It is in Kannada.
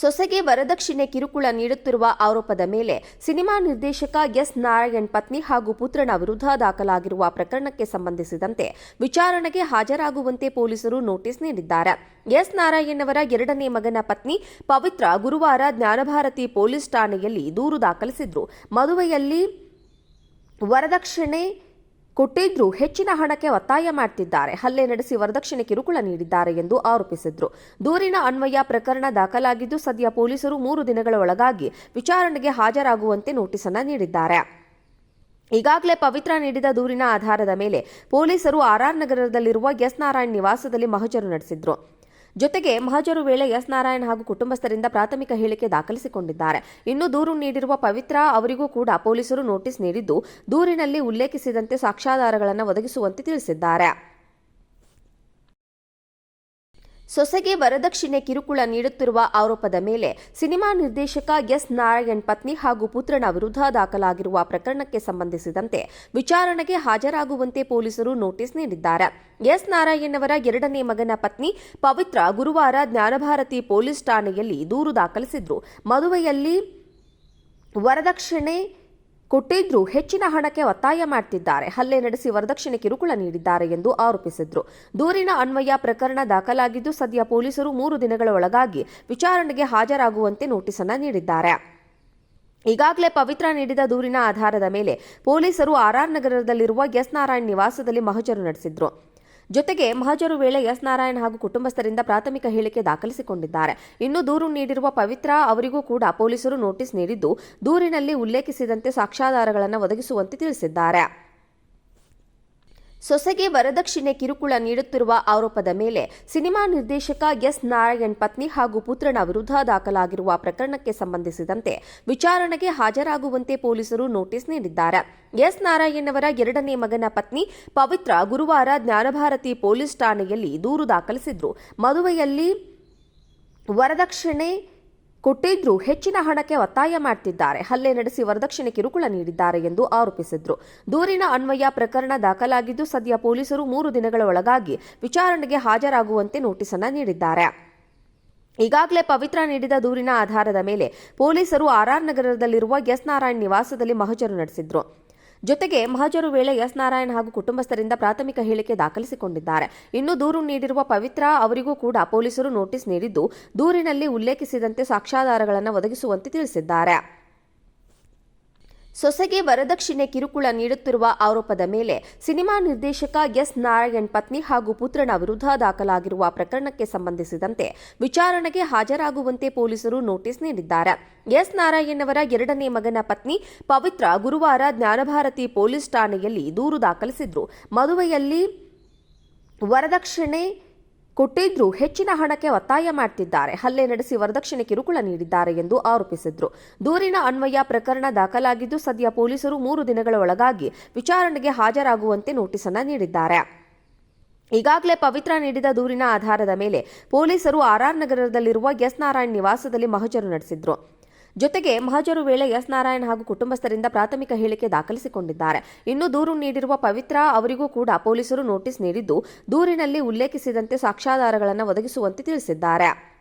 ಸೊಸೆಗೆ ವರದಕ್ಷಿಣೆ ಕಿರುಕುಳ ನೀಡುತ್ತಿರುವ ಆರೋಪದ ಮೇಲೆ ಸಿನಿಮಾ ನಿರ್ದೇಶಕ ಎಸ್ ನಾರಾಯಣ್ ಪತ್ನಿ ಹಾಗೂ ಪುತ್ರನ ವಿರುದ್ಧ ದಾಖಲಾಗಿರುವ ಪ್ರಕರಣಕ್ಕೆ ಸಂಬಂಧಿಸಿದಂತೆ ವಿಚಾರಣೆಗೆ ಹಾಜರಾಗುವಂತೆ ಪೊಲೀಸರು ನೋಟಿಸ್ ನೀಡಿದ್ದಾರೆ. ಎಸ್ ನಾರಾಯಣ್ ಅವರ ಎರಡನೇ ಮಗನ ಪತ್ನಿ ಪವಿತ್ರ ಗುರುವಾರ ಜ್ಞಾನಭಾರತಿ ಪೊಲೀಸ್ ಠಾಣೆಯಲ್ಲಿ ದೂರು ದಾಖಲಿಸಿದ್ರು. ಮದುವೆಯಲ್ಲಿ ವರದಕ್ಷಿಣೆ ಕೊಟ್ಟಿದ್ರೂ ಹೆಚ್ಚಿನ ಹಣಕ್ಕೆ ಒತ್ತಾಯ ಮಾಡ್ತಿದ್ದಾರೆ. ಹಲ್ಲೆ ನಡೆಸಿ ವರದಕ್ಷಿಣೆ ಕಿರುಕುಳ ನೀಡಿದ್ದಾರೆ ಎಂದು ಆರೋಪಿಸಿದ್ರು. ದೂರಿನ ಅನ್ವಯ ಪ್ರಕರಣ ದಾಖಲಾಗಿದ್ದು ಸದ್ಯ ಪೊಲೀಸರು ಮೂರು ದಿನಗಳ ಒಳಗಾಗಿ ವಿಚಾರಣೆಗೆ ಹಾಜರಾಗುವಂತೆ ನೋಟಿಸ್ ಅನ್ನು ನೀಡಿದ್ದಾರೆ. ಈಗಾಗಲೇ ಪವಿತ್ರ ನೀಡಿದ ದೂರಿನ ಆಧಾರದ ಮೇಲೆ ಪೊಲೀಸರು ಆರ್ಆರ್ ನಗರದಲ್ಲಿರುವ ಎಸ್ ನಾರಾಯಣ್ ನಿವಾಸದಲ್ಲಿ ಮಹಜರು ನಡೆಸಿದ್ರು. ಜೊತೆಗೆ ಮಹಜರು ವೇಳೆ ಎಸ್ ನಾರಾಯಣ್ ಹಾಗೂ ಕುಟುಂಬಸ್ಥರಿಂದ ಪ್ರಾಥಮಿಕ ಹೇಳಿಕೆ ದಾಖಲಿಸಿಕೊಂಡಿದ್ದಾರೆ. ಇನ್ನು ದೂರು ನೀಡಿರುವ ಪವಿತ್ರ ಅವರಿಗೂ ಕೂಡ ಪೊಲೀಸರು ನೋಟಿಸ್ ನೀಡಿದ್ದು, ದೂರಿನಲ್ಲಿ ಉಲ್ಲೇಖಿಸಿದಂತೆ ಸಾಕ್ಷ್ಯಾಧಾರಗಳನ್ನು ಒದಗಿಸುವಂತೆ ತಿಳಿಸಿದ್ದಾರೆ. ಸೊಸೆಗೆ ವರದಕ್ಷಿಣೆ ಕಿರುಕುಳ ನೀಡುತ್ತಿರುವ ಆರೋಪದ ಮೇಲೆ ಸಿನಿಮಾ ನಿರ್ದೇಶಕ ಎಸ್ ನಾರಾಯಣ್ ಪತ್ನಿ ಹಾಗೂ ಪುತ್ರನ ವಿರುದ್ಧ ದಾಖಲಾಗಿರುವ ಪ್ರಕರಣಕ್ಕೆ ಸಂಬಂಧಿಸಿದಂತೆ ವಿಚಾರಣೆಗೆ ಹಾಜರಾಗುವಂತೆ ಪೊಲೀಸರು ನೋಟಿಸ್ ನೀಡಿದ್ದಾರೆ. ಎಸ್ ನಾರಾಯಣ್ ಅವರ ಎರಡನೇ ಮಗನ ಪತ್ನಿ ಪವಿತ್ರ ಗುರುವಾರ ಜ್ಞಾನಭಾರತಿ ಪೊಲೀಸ್ ಠಾಣೆಯಲ್ಲಿ ದೂರು ದಾಖಲಿಸಿದ್ರು. ಮದುವೆಯಲ್ಲಿ ವರದಕ್ಷಿಣೆ ಕೊಟ್ಟಿದ್ರೂ ಹೆಚ್ಚಿನ ಹಣಕ್ಕೆ ಒತ್ತಾಯ ಮಾಡ್ತಿದ್ದಾರೆ. ಹಲ್ಲೆ ನಡೆಸಿ ವರದಕ್ಷಿಣೆ ಕಿರುಕುಳ ನೀಡಿದ್ದಾರೆ ಎಂದು ಆರೋಪಿಸಿದ್ರು. ದೂರಿನ ಅನ್ವಯ ಪ್ರಕರಣ ದಾಖಲಾಗಿದ್ದು, ಸದ್ಯ ಪೊಲೀಸರು ಮೂರು ದಿನಗಳ ಒಳಗಾಗಿ ವಿಚಾರಣೆಗೆ ಹಾಜರಾಗುವಂತೆ ನೋಟಿಸ್ ಅನ್ನು ನೀಡಿದ್ದಾರೆ. ಈಗಾಗಲೇ ಪವಿತ್ರ ನೀಡಿದ ದೂರಿನ ಆಧಾರದ ಮೇಲೆ ಪೊಲೀಸರು ಆರ್ಆರ್ ನಗರದಲ್ಲಿರುವ ಎಸ್ ನಾರಾಯಣ್ ನಿವಾಸದಲ್ಲಿ ಮಹಜರು ನಡೆಸಿದ್ರು. ಜೊತೆಗೆ ಮಹಜರು ವೇಳೆ ಎಸ್ ನಾರಾಯಣ್ ಹಾಗೂ ಕುಟುಂಬಸ್ಥರಿಂದ ಪ್ರಾಥಮಿಕ ಹೇಳಿಕೆ ದಾಖಲಿಸಿಕೊಂಡಿದ್ದಾರೆ. ಇನ್ನು ದೂರು ನೀಡಿರುವ ಪವಿತ್ರ ಅವರಿಗೂ ಕೂಡ ಪೊಲೀಸರು ನೋಟಿಸ್ ನೀಡಿದ್ದು, ದೂರಿನಲ್ಲಿ ಉಲ್ಲೇಖಿಸಿದಂತೆ ಸಾಕ್ಷ್ಯಾಧಾರಗಳನ್ನು ಒದಗಿಸುವಂತೆ ತಿಳಿಸಿದ್ದಾರೆ. ಸೊಸೆಗೆ ವರದಕ್ಷಿಣೆ ಕಿರುಕುಳ ನೀಡುತ್ತಿರುವ ಆರೋಪದ ಮೇಲೆ ಸಿನಿಮಾ ನಿರ್ದೇಶಕ ಎಸ್ ನಾರಾಯಣ್ ಪತ್ನಿ ಹಾಗೂ ಪುತ್ರನ ವಿರುದ್ಧ ದಾಖಲಾಗಿರುವ ಪ್ರಕರಣಕ್ಕೆ ಸಂಬಂಧಿಸಿದಂತೆ ವಿಚಾರಣೆಗೆ ಹಾಜರಾಗುವಂತೆ ಪೊಲೀಸರು ನೋಟಿಸ್ ನೀಡಿದ್ದಾರೆ. ಎಸ್ ನಾರಾಯಣ್ ಅವರ ಎರಡನೇ ಮಗನ ಪತ್ನಿ ಪವಿತ್ರ ಗುರುವಾರ ಜ್ಞಾನಭಾರತಿ ಪೊಲೀಸ್ ಠಾಣೆಯಲ್ಲಿ ದೂರು ದಾಖಲಿಸಿದ್ರು. ಮದುವೆಯಲ್ಲಿ ವರದಕ್ಷಿಣೆ ಕೊಟ್ಟಿದ್ರೂ ಹೆಚ್ಚಿನ ಹಣಕ್ಕೆ ಒತ್ತಾಯ ಮಾಡ್ತಿದ್ದಾರೆ. ಹಲ್ಲೆ ನಡೆಸಿ ವರದಕ್ಷಿಣೆ ಕಿರುಕುಳ ನೀಡಿದ್ದಾರೆ ಎಂದು ಆರೋಪಿಸಿದ್ರು. ದೂರಿನ ಅನ್ವಯ ಪ್ರಕರಣ ದಾಖಲಾಗಿದ್ದು, ಸದ್ಯ ಪೊಲೀಸರು ಮೂರು ದಿನಗಳ ಒಳಗಾಗಿ ವಿಚಾರಣೆಗೆ ಹಾಜರಾಗುವಂತೆ ನೋಟಿಸ್ ಅನ್ನು ನೀಡಿದ್ದಾರೆ. ಈಗಾಗಲೇ ಪವಿತ್ರ ನೀಡಿದ ದೂರಿನ ಆಧಾರದ ಮೇಲೆ ಪೊಲೀಸರು ಆರ್ಆರ್ ನಗರದಲ್ಲಿರುವ ಎಸ್ ನಾರಾಯಣ್ ನಿವಾಸದಲ್ಲಿ ಮಹಜರು ನಡೆಸಿದ್ರು. ಜೊತೆಗೆ ಮಹಜರು ವೇಳೆ ಎಸ್ ನಾರಾಯಣ್ ಹಾಗೂ ಕುಟುಂಬಸ್ಥರಿಂದ ಪ್ರಾಥಮಿಕ ಹೇಳಿಕೆ ದಾಖಲಿಸಿಕೊಂಡಿದ್ದಾರೆ. ಇನ್ನು ದೂರು ನೀಡಿರುವ ಪವಿತ್ರ ಅವರಿಗೂ ಕೂಡ ಪೊಲೀಸರು ನೋಟಿಸ್ ನೀಡಿದ್ದು, ದೂರಿನಲ್ಲಿ ಉಲ್ಲೇಖಿಸಿದಂತೆ ಸಾಕ್ಷ್ಯಾಧಾರಗಳನ್ನು ಒದಗಿಸುವಂತೆ ತಿಳಿಸಿದ್ದಾರೆ. ಸೊಸೆಗೆ ವರದಕ್ಷಿಣೆ ಕಿರುಕುಳ ನೀಡುತ್ತಿರುವ ಆರೋಪದ ಮೇಲೆ ಸಿನಿಮಾ ನಿರ್ದೇಶಕ ಎಸ್ ನಾರಾಯಣ್ ಪತ್ನಿ ಹಾಗೂ ಪುತ್ರನ ವಿರುದ್ಧ ದಾಖಲಾಗಿರುವ ಪ್ರಕರಣಕ್ಕೆ ಸಂಬಂಧಿಸಿದಂತೆ ವಿಚಾರಣೆಗೆ ಹಾಜರಾಗುವಂತೆ ಪೊಲೀಸರು ನೋಟಿಸ್ ನೀಡಿದ್ದಾರೆ. ಎಸ್ ನಾರಾಯಣ್ ಅವರ ಎರಡನೇ ಮಗನ ಪತ್ನಿ ಪವಿತ್ರ ಗುರುವಾರ ಜ್ಞಾನಭಾರತಿ ಪೊಲೀಸ್ ಠಾಣೆಯಲ್ಲಿ ದೂರು ದಾಖಲಿಸಿದ್ರು. ಮದುವೆಯಲ್ಲಿ ವರದಕ್ಷಿಣೆ ಕೊಟ್ಟಿದ್ರೂ ಹೆಚ್ಚಿನ ಹಣಕ್ಕೆ ಒತ್ತಾಯ ಮಾಡ್ತಿದ್ದಾರೆ. ಹಲ್ಲೆ ನಡೆಸಿ ವರದಕ್ಷಿಣೆ ಕಿರುಕುಳ ನೀಡಿದ್ದಾರೆ ಎಂದು ಆರೋಪಿಸಿದ್ರು. ದೂರಿನ ಅನ್ವಯ ಪ್ರಕರಣ ದಾಖಲಾಗಿದ್ದು ಸದ್ಯ ಪೊಲೀಸರು ಮೂರು ದಿನಗಳ ಒಳಗಾಗಿ ವಿಚಾರಣೆಗೆ ಹಾಜರಾಗುವಂತೆ ನೋಟಿಸ್ ಅನ್ನು ನೀಡಿದ್ದಾರೆ. ಈಗಾಗಲೇ ಪವಿತ್ರ ನೀಡಿದ ದೂರಿನ ಆಧಾರದ ಮೇಲೆ ಪೊಲೀಸರು ಆರ್ಆರ್ ನಗರದಲ್ಲಿರುವ ಎಸ್ ನಾರಾಯಣ್ ನಿವಾಸದಲ್ಲಿ ಮಹಜರು ನಡೆಸಿದ್ರು. ಜೊತೆಗೆ ಮಹಾಜರು ವೇಳೆ ಎಸ್ ನಾರಾಯಣ್ ಹಾಗೂ ಕುಟುಂಬಸ್ಥರಿಂದ ಪ್ರಾಥಮಿಕ ಹೇಳಿಕೆ ದಾಖಲಿಸಿಕೊಂಡಿದ್ದಾರೆ. ಇನ್ನು ದೂರು ನೀಡಿರುವ ಪವಿತ್ರ ಅವರಿಗೂ ಕೂಡ ಪೊಲೀಸರು ನೋಟಿಸ್ ನೀಡಿದ್ದು, ದೂರಿನಲ್ಲಿ ಉಲ್ಲೇಖಿಸಿದಂತೆ ಸಾಕ್ಷ್ಯಾಧಾರಗಳನ್ನು ಒದಗಿಸುವಂತೆ ತಿಳಿಸಿದ್ದಾರೆ.